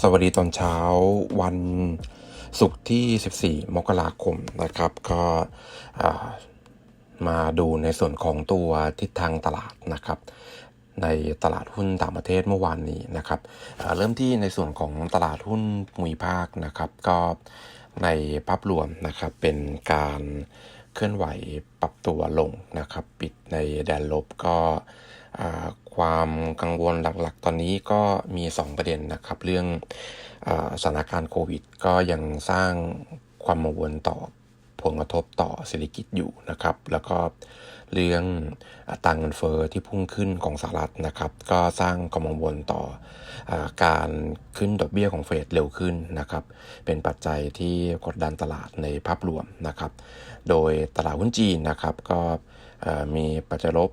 สวัสดีตอนเช้าวันศุกร์ที่ 14 มกราคมนะครับ ก็มาดูในส่วนของตัวทิศทางตลาดนะครับ ในตลาดหุ้นต่างประเทศเมื่อวานนี้นะครับเริ่มที่ในส่วนของตลาดหุ้นภูมิภาคนะครับ ก็ในภาพรวมนะครับเป็นการ เคลื่อนไหวปรับตัวลงนะครับ ปิดในแดนลบก็ความกังวลหลักๆ ตอนนี้ก็มี 2 ประเด็นนะครับ เรื่องอสถานการณ์โควิด ก็ยังสร้างความกังวลต่อผลกระทบต่อเศรษฐกิจอยู่นะครับ แล้วก็ เรื่องอัตราเงินเฟอ้อที่พุ่งขึ้นของสหรัฐนะครับ ก็สร้างความกังวลต่ออการขึ้นดอกเบี้ยของเฟดเร็วขึ้นนะครับ เป็นปัจจัยที่กดดันตลาดในภาพรวมนะครับ โดยตลาดหุ้นจีนนะครับ ก็มีปัจจัยลบ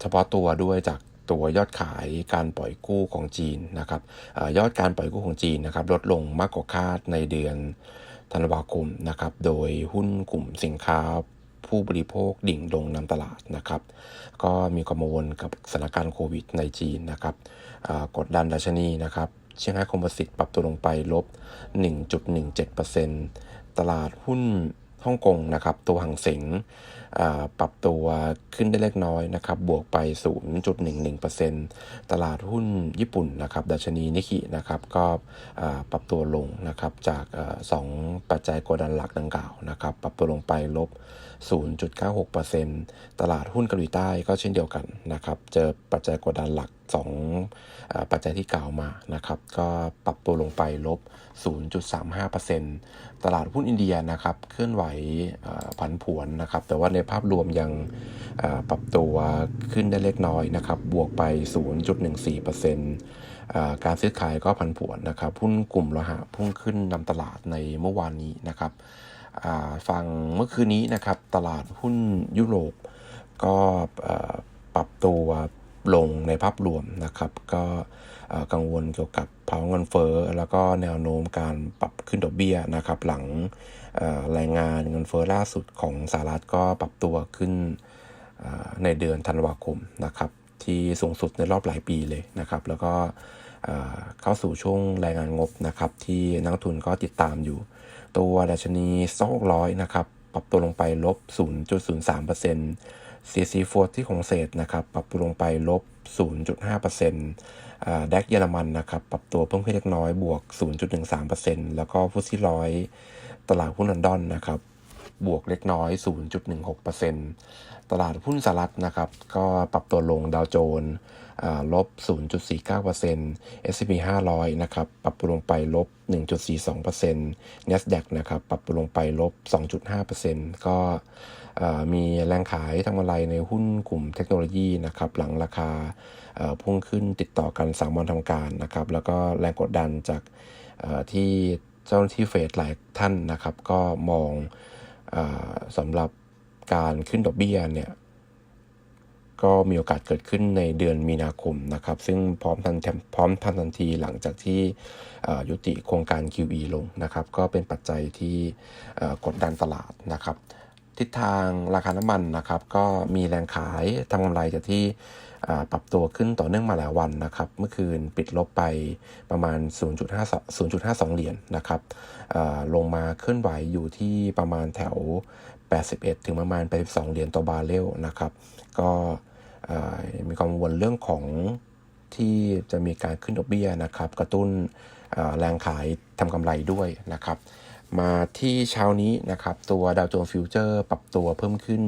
เฉพาะตัวด้วยจากตัวยอดขายการปล่อยกู้ของจีนนะครับอยอดการปล่อยกู้ของจีนนะครับลดลงมากกว่าคาดในเดือนธันวาคมนะครับ โดยหุ้นกลุ่มสินค้า ผู้บริโภคดิ่งลงนำตลาดนะครับ ก็มีความกังวลกับสถานการณ์โควิดในจีนนะครับกดดันดัชนีนะครับเชียงไฮ้คอมโพสิตปรับตัวลงไปลบ 1.17%ตลาดหุ้นฮ่องกงนะครับ ตัวหังเสงปรับตัวขึ้นได้เล็กน้อยนะครับ บวกไป 0.11%ตลาดหุ้นญี่ปุ่นนะครับ ดัชนีนิกินะครับ ก็ปรับตัวลงนะครับ จากเอ่อสองปัจจัยกดดันหลักดังกล่าวนะครับ ปรับตัวลงไปลบ 0.96%ตลาดหุ้นเกาหลีใต้ก็เช่นเดียวกันนะครับ เจอปัจจัยกดดันหลัก2ปัจจัยที่กล่าวมานะครับ ก็ปรับตัวลงไปลบ 0.35%ตลาดหุ้นอินเดียนะครับ เคลื่อนไหวผันผวนนะครับ แต่ว่าในภาพรวมยังปรับตัวขึ้นได้เล็กน้อยนะครับ บวกไป 0.14%การซื้อขายก็ผันผวนนะครับหุ้นกลุ่มโลหะพุ่งขึ้นนำตลาดในเมื่อวานนี้นะครับอ่าฟังเมื่อคืนนี้นะครับ ตลาดหุ้นยุโรปก็ปรับตัวลงในภาพรวมนะครับ ก็ กังวลเกี่ยวกับภาวะเงินเฟ้อแล้วก็แนวโน้มการปรับขึ้นดอกเบี้ยนะครับ หลังเอ่อรายงานเงินเฟ้อล่าสุดของสหรัฐก็ปรับตัวขึ้นในเดือนธันวาคมนะครับที่สูงสุดในรอบหลายปีเลยนะครับ แล้วก็เข้าสู่ช่วงรายงานงบนะครับ ที่นักทุนก็ติดตามอยู่ ตัวดัชนีสอกร้อยนะครับ ปรับตัวลงไปลบ 0.03% CAC 40ของเศษนะครับปรับตัวลงไปลบ 0.5%อ่าแดกเยอรมันนะครับปรับตัวเพิ่มขึ้นเล็กน้อยบวก 0.13%แล้วก็ฟุตซี่ร้อยตลาดหุ้นลอนดอนนะครับบวกเล็กน้อย 0.16%ตลาดหุ้นสหรัฐนะครับ ก็ปรับตัวลงดาวโจนส์อ่าลบ 0.49% S&P 500 นะครับ ปรับตัวลงไปลบ 1.42% NASDAQ นะครับ ปรับตัวลงไปลบ 2.5%ก็ มีแรงขายทางกำไรในหุ้นกลุ่มเทคโนโลยีนะครับหลังราคาพุ่งขึ้นติดต่อกัน3วันทำการนะครับแล้วก็แรงกดดันจากที่เจ้าหน้าที่เฟดหลายท่านนะครับ ก็มองอสำหรับการขึ้นดอกเบี้ยเนี่ยก็มีโอกาสเกิดขึ้นในเดือนมีนาคมนะครับ ซึ่งพร้อมทันพร้อมทันทันทีหลังจากที่ยุติโครงการ QE ลงนะครับ ก็เป็นปัจจัยที่กดดันตลาดนะครับ ทิศทางราคาน้ำมันนะครับ ก็มีแรงขายทำกำไรจากที่ปรับตัวขึ้นต่อเนื่องมาหลายวันนะครับ เมื่อคืนปิดลบไปประมาณ 0.52 0.52เหรียญนะครับลงมาเคลื่อนไหวอยู่ที่ประมาณแถว 81 ถึงประมาณ 82 เหรียญต่อบาร์เรลนะครับ ก็มีความกังวลเรื่องของที่จะมีการขึ้นดอกเบี้ยนะครับ กระตุ้นแรงขายทำกำไรด้วยนะครับ มาที่เช้านี้นะครับ ตัวดาวโจนส์ฟิวเจอร์ปรับตัวเพิ่มขึ้น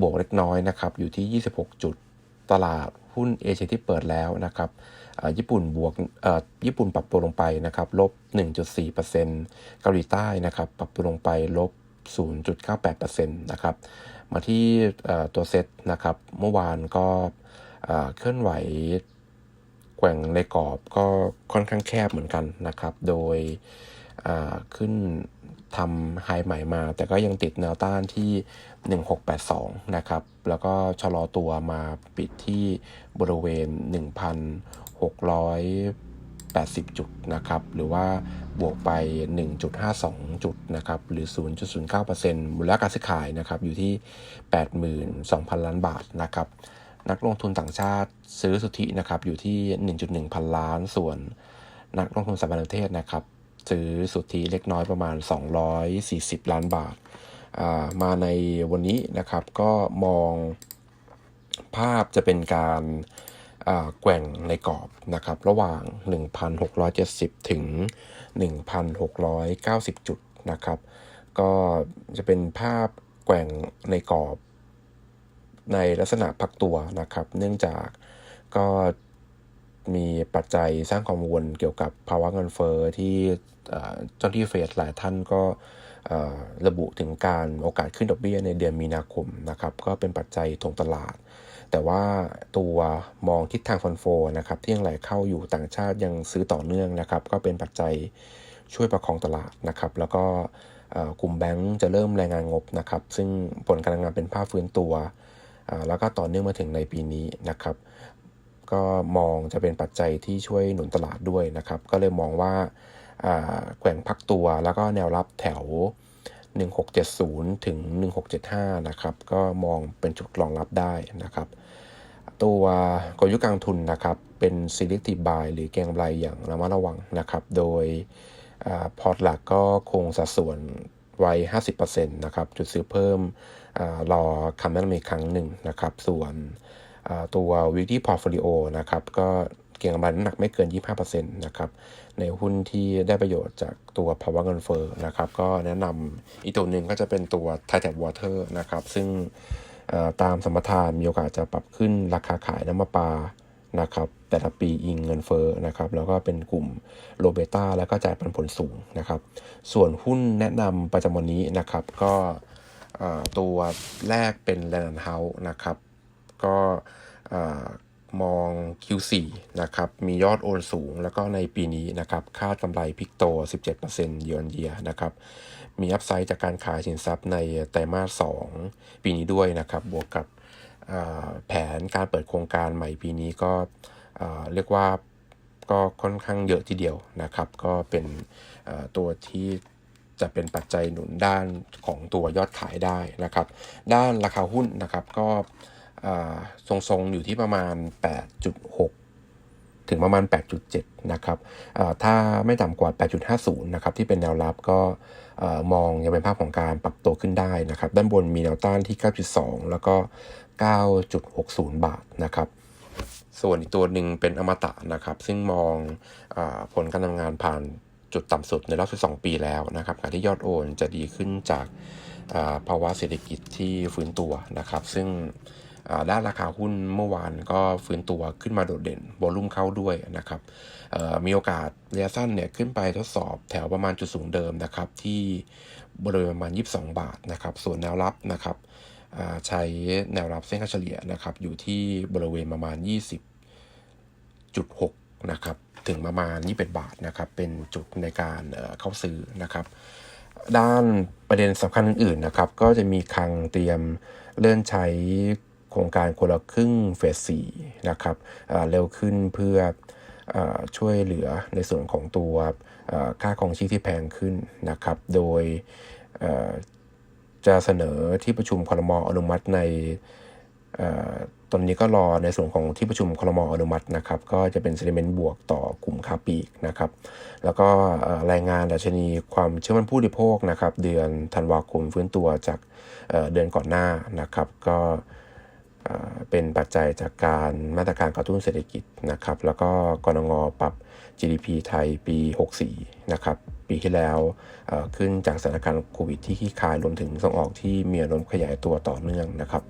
บวกเล็กน้อยนะครับ อยู่ที่ 26 จุดตลาดหุ้นเอเชียที่เปิดแล้วนะครับญี่ปุ่นบวกญี่ปุ่นปรับตัวลงไปนะครับลบ 1.4%เกาหลีใต้นะครับ ปรับตัวลงไปลบ 0.98%นะครับ มาที่ตัวเซตนะครับ เมื่อวานก็เคลื่อนไหวแกว่งในกรอบก็ค่อนข้างแคบเหมือนกันนะครับ โดย ขึ้นทำไฮใหม่มา แต่ก็ยังติดแนวต้านที่ 1682 นะครับ แล้วก็ชะลอตัวมาปิดที่บริเวณ 1,680 จุดนะครับ หรือว่าบวกไป 1.52 จุดนะครับ หรือ 0.09%มูลค่าการซื้อขายนะครับ อยู่ที่ 82,000 ล้านบาทนะครับ นักลงทุนต่างชาติซื้อสุทธินะครับ อยู่ที่ 1.1 พันล้าน ส่วนนักลงทุนสถาบันประเทศนะครับ ซื้อสุทธิเล็กน้อยประมาณ 240 ล้านบาทามาในวันนี้นะครับก็มองภาพจะเป็นการแกว่งในกรอบนะครับระหว่าง 1,670 ถึง 1,690 จุดนะครับ ก็จะเป็นภาพแกว่งในกรอบในลักษณะพักตัวนะครับ เนื่องจากก็ ปัจจัยสร้างความกังวลเกี่ยวกับภาวะเงินเฟอ้อที่เจ้าที่เฟดหลายท่านก็ระบุถึงการโอกาสขึ้นดอกเบี้ยในเดือนมีนาคมนะครับก็เป็นปัจจัยทวงตลาด แต่ว่าตัวมองทิศทางฟันโฟนะครับที่ยังไหลเข้าอยู่ต่างชาติยังซื้อต่อเนื่องนะครับ ก็เป็นปัจจัยช่วยประคองตลาดนะครับ แล้วก็กลุ่มแบงก์จะเริ่มรายงานงบนะครับ ซึ่งผลการงานเป็นภาพฟื้นตัว แล้วก็ต่อเนื่องมาถึงในปีนี้นะครับ ก็มองจะเป็นปัจจัยที่ช่วยหนุนตลาดด้วยนะครับ ก็เลยมองว่าแกว่งพักตัวแล้วก็แนวรับแถว 1670 ถึง 1675 นะครับ ก็มองเป็นจุดรองรับได้นะครับ ตัวกลยุทธ์การลงทุนนะครับ เป็น selective buy หรือเก็งกำไรอย่างระมัดระวังนะครับ โดยอพอร์ตหลักก็คงสัดส่วนไว้ 50%นะครับ จุดซื้อเพิ่มอรอคำแนะนำอีกครั้งหนึ่งนะครับ ส่วน ตัว weekly portfolio นะครับก็เก็งกำไรน้ำหนักไม่เกิน 25%นะครับในหุ้นที่ได้ประโยชน์จากตัวภาวะเงินเฟ้อนะครับก็แนะนำอีกตัวหนึ่งก็จะเป็นตัว Thai Tap Water นะครับซึ่งตามสมรทานมีโอกาสจะปรับขึ้นราคาขายน้ำประปานะครับแต่ละปีอิงเงินเฟ้อนะครับแล้วก็เป็นกลุ่มโลเบต้าแล้วก็จ่ายปันผลสูงนะครับ ส่วนหุ้นแนะนำประจำวันนี้นะครับก็ตัวแรกเป็น Land House นะครับ ก็เอ่อมอง Q4 นะครับ มียอดโอนสูง แล้วก็ในปีนี้นะครับคาดกำไรพลิกโต 17%เยือนเยียนะครับ มีอัพไซด์จากการขายสินทรัพย์ในไตรมาส 2 ปีนี้ด้วยนะครับ บวกกับแผนการเปิดโครงการใหม่ปีนี้ก็เรียกว่าก็ค่อนข้างเยอะทีเดียวนะครับ ก็เป็นตัวที่จะเป็นปัจจัยหนุนด้านของตัวยอดขายได้นะครับ ด้านราคาหุ้นนะครับก็ ทรงๆ อยู่ที่ประมาณ 8.6 ถึงประมาณ 8.7 นะครับถ้าไม่ต่ำกว่า 8.50 นะครับ ที่เป็นแนวรับก็อมองยังเป็นภาพของการปรับตัวขึ้นได้นะครับ ด้านบนมีแนวต้านที่ 9.2 แล้วก็ 9.60 บาทนะครับส่วนอีกตัวหนึ่งเป็นอมตะนะครับ ซึ่งมองอผลการทำงานผ่านจุดต่ำสุดในรอบ12 ปีแล้วนะครับการที่ยอดโอนจะดีขึ้นจากภาวะเศรษฐกิจที่ฟื้นตัวนะครับ ซึ่ง ด้านราคาหุ้นเมื่อวานก็ฟื้นตัวขึ้นมาโดดเด่นวอลุ่มเข้าด้วยนะครับมีโอกาสระยะสั้นเนี่ยขึ้นไปทดสอบแถวประมาณจุดสูงเดิมนะครับที่บริเวณประมาณ 22 บาทนะครับส่วนแนวรับนะครับใช้แนวรับเส้นค่าเฉลี่ยนะครับอยู่ที่บริเวณประมาณ 20จุดหกนะครับถึงประมาณ 21 บาทนะครับเป็นจุดในการเข้าซื้อนะครับด้านประเด็นสำคัญอื่นๆนะครับ ก็จะมีคังเตรียมเลื่อนใช้ โครงการคนละครึ่งเฟสสี่นะครับเร็วขึ้นเพื่ออช่วยเหลือในส่วนของตัวค่าครองชีพที่แพงขึ้นนะครับ โดยจะเสนอที่ประชุมครมอนุมัติในอตอนนี้ก็รอในส่วนของที่ประชุมคลมอนุมัตินะครับ ก็จะเป็น sentiment บวกต่อกลุ่มค้าปลีกนะครับ แล้วก็รายงานดัชนีความเชื่อมั่นผู้บริโภคนะครับ เดือนธันวาคมฟื้นตัวจากเดือนก่อนหน้านะครับ ก็ เป็นปัจจัยจากการมาตรการกระตุ้นเศรษฐกิจนะครับ แล้วก็กรงงปรับ GDP ไทยปี 64 นะครับ ปีที่แล้วขึ้นจากสถานการณ์โควิดที่ขี้คายรวมถึงส่งออกที่มีอนุมขยายตัวต่อเนื่องนะครับ